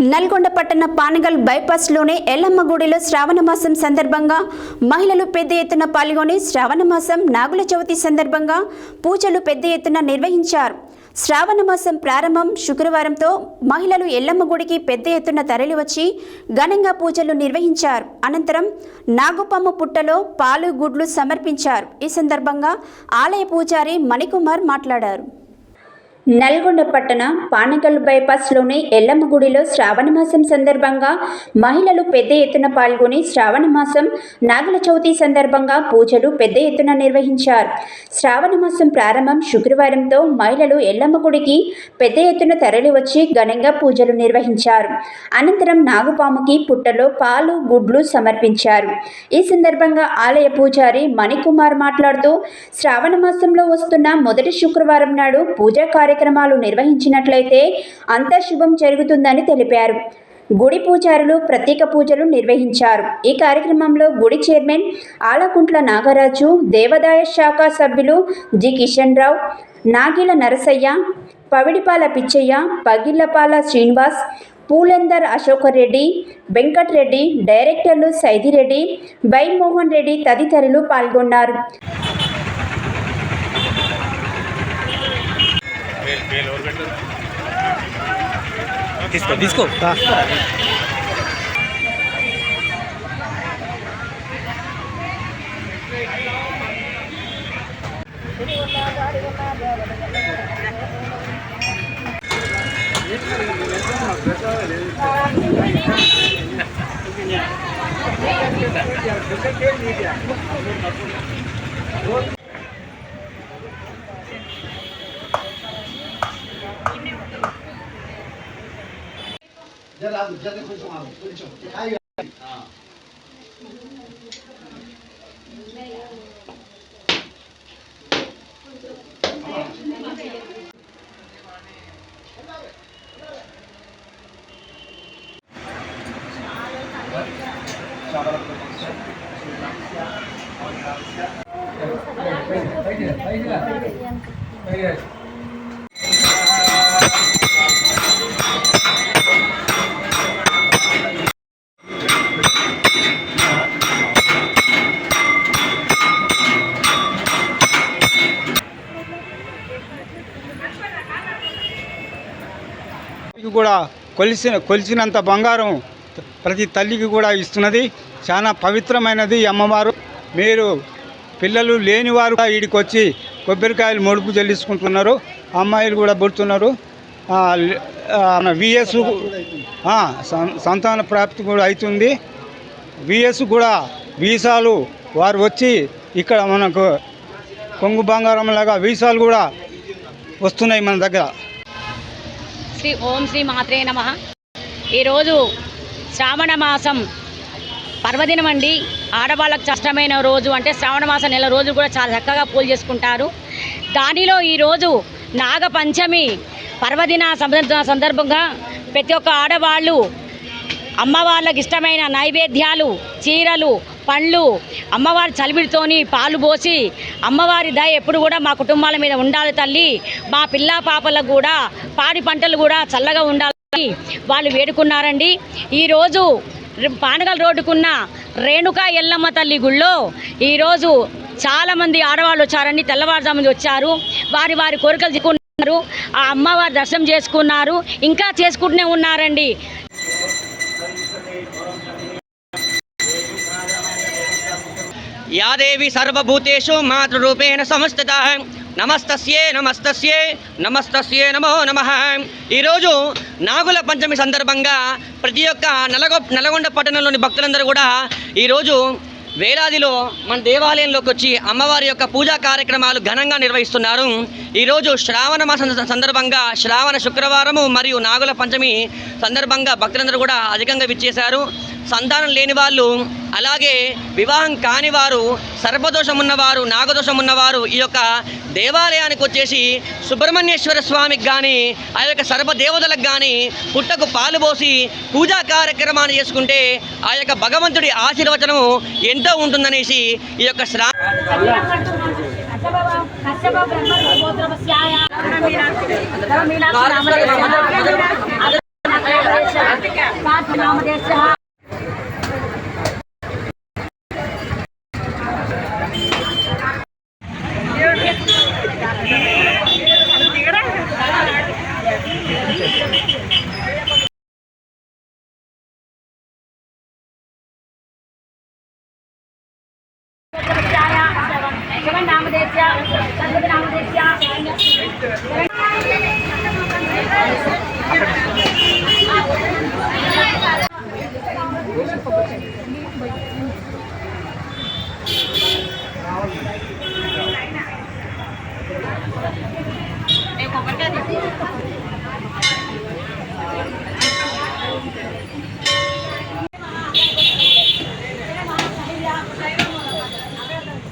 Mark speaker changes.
Speaker 1: నల్గొండ పట్టణ పానగల్ బైపాస్లోని ఎల్లమ్మ గుడిలో శ్రావణ మాసం సందర్భంగా మహిళలు పెద్ద ఎత్తున పాల్గొని శ్రావణ మాసం నాగుల చవితి సందర్భంగా పూజలు పెద్ద ఎత్తున నిర్వహించారు. శ్రావణ మాసం ప్రారంభం శుక్రవారంతో మహిళలు ఎల్లమ్మ గుడికి పెద్ద ఎత్తున తరలివచ్చి ఘనంగా పూజలు నిర్వహించారు. అనంతరం నాగుపమ్మ పుట్టలో పాలు గుడ్లు సమర్పించారు. ఈ సందర్భంగా ఆలయ పూజారి మణికుమార్ మాట్లాడారు. నల్గొండ పట్టణ పానగల్ బైపాస్లోని ఎల్లమ్మ గుడిలో శ్రావణ మాసం సందర్భంగా మహిళలు పెద్ద ఎత్తున పాల్గొని శ్రావణ మాసం నాగుల చవితి సందర్భంగా పూజలు పెద్ద ఎత్తున నిర్వహించారు. శ్రావణ మాసం ప్రారంభం శుక్రవారంతో మహిళలు ఎల్లమ్మ గుడికి పెద్ద ఎత్తున తరలివచ్చి ఘనంగా పూజలు నిర్వహించారు. అనంతరం నాగుపాముకి పుట్టలో పాలు గుడ్లు సమర్పించారు. ఈ సందర్భంగా ఆలయ పూజారి మణికుమార్ మాట్లాడుతూ శ్రావణ మాసంలో వస్తున్న మొదటి శుక్రవారం నాడు పూజా కార్యక్రమాలు నిర్వహించినట్లయితే అంతఃశుభం జరుగుతుందని తెలిపారు. గుడి పూజారులు ప్రత్యేక పూజలు నిర్వహించారు. ఈ కార్యక్రమంలో గుడి చైర్మన్ ఆలకుంట్ల నాగరాజు దేవాదాయ శాఖ సభ్యులు జి. కిషన్ రావు నాగిల నరసయ్య పవిడిపాల పిచ్చయ్య పగిళ్ళపాల శ్రీనివాస్ పూలందర్ అశోకర్ రెడ్డి వెంకట్రెడ్డి డైరెక్టర్లు సైదిరెడ్డి బై మోహన్ రెడ్డి తదితరులు పాల్గొన్నారు.
Speaker 2: తీసుకో తీసుకో
Speaker 3: జలాలు జల కొంచెం ఆగు కొంచెం ఆగి
Speaker 4: Thank you. కూడా కొలిసిన కొలిచినంత బంగారం ప్రతి తల్లికి కూడా ఇస్తున్నది. చాలా పవిత్రమైనది అమ్మవారు. మీరు పిల్లలు లేనివారు కూడా వీడికి వచ్చి కొబ్బరికాయలు మొడుపు చెల్లించుకుంటున్నారు అమ్మాయిలు కూడా పుడుతున్నారు. విఎస్ సంతాన ప్రాప్తి కూడా అవుతుంది. విఎస్ కూడా వీసాలు వారు వచ్చి ఇక్కడ మనకు కొంగు బంగారం లాగా వీసాలు కూడా వస్తున్నాయి మన దగ్గర.
Speaker 5: శ్రీ ఓం శ్రీ మాత్రే నమ. ఈరోజు శ్రావణ మాసం పర్వదినం అండి. ఆడవాళ్ళకు కష్టమైన రోజు అంటే శ్రావణ మాసం నెల రోజులు కూడా చాలా చక్కగా పూజ చేసుకుంటారు. దానిలో ఈరోజు నాగపంచమి పర్వదిన సంద- సందర్భంగా ప్రతి ఒక్క ఆడవాళ్ళు అమ్మవాళ్ళకి ఇష్టమైన నైవేద్యాలు చీరలు పండ్లు అమ్మవారి చలివిడితోని పాలు పోసి అమ్మవారి దయ ఎప్పుడు కూడా మా కుటుంబాల మీద ఉండాలి తల్లి. మా పిల్ల పాపలకు కూడా పాడి పంటలు కూడా చల్లగా ఉండాలని వాళ్ళు వేడుకున్నారండి. ఈరోజు రి- పానగల్ రోడ్డుకున్న రేణుకా ఎల్లమ్మ తల్లి గుళ్ళో ఈరోజు చాలామంది ఆడవాళ్ళు వచ్చారండి. తెల్లవారుజాముంది వచ్చారు. వారి వారి కోరికలు తీసుకున్నారు ఆ అమ్మవారి దర్శనం చేసుకున్నారు. ఇంకా చేసుకుంటూనే ఉన్నారండి.
Speaker 2: యా దేవి సర్వభూతేషు మాతృరూపేణ సంస్థిత నమస్తస్యే నమస్తస్యే నమస్తస్యే నమో నమ. ఈరోజు నాగుల పంచమి సందర్భంగా ప్రతి ఒక్క నలగొ నల్గొండ పట్టణంలోని భక్తులందరూ కూడా ఈరోజు వేలాదిలో మన దేవాలయంలోకి వచ్చి అమ్మవారి యొక్క పూజా కార్యక్రమాలు ఘనంగా నిర్వహిస్తున్నారు. ఈరోజు శ్రావణ మాసం సందర్భంగా శ్రావణ శుక్రవారము మరియు నాగుల పంచమి సందర్భంగా భక్తులందరూ కూడా అధికంగా విచ్చేశారు. సంతానం లేని వాళ్ళు అలాగే వివాహం కాని వారు సర్పదోషం ఉన్నవారు నాగదోషం ఉన్నవారు ఈ యొక్క దేవాలయానికి వచ్చేసి సుబ్రహ్మణ్యేశ్వర స్వామికి కానీ ఆ యొక్క సర్పదేవతలకు కానీ పుట్టకు పాలు పోసి పూజా కార్యక్రమాన్ని చేసుకుంటే ఆ యొక్క భగవంతుడి ఆశీర్వచనము ఎంతో ఉంటుందనేసి ఈ యొక్క శ్రా
Speaker 5: కశ్యప நாமதேசியா நாமதேசியா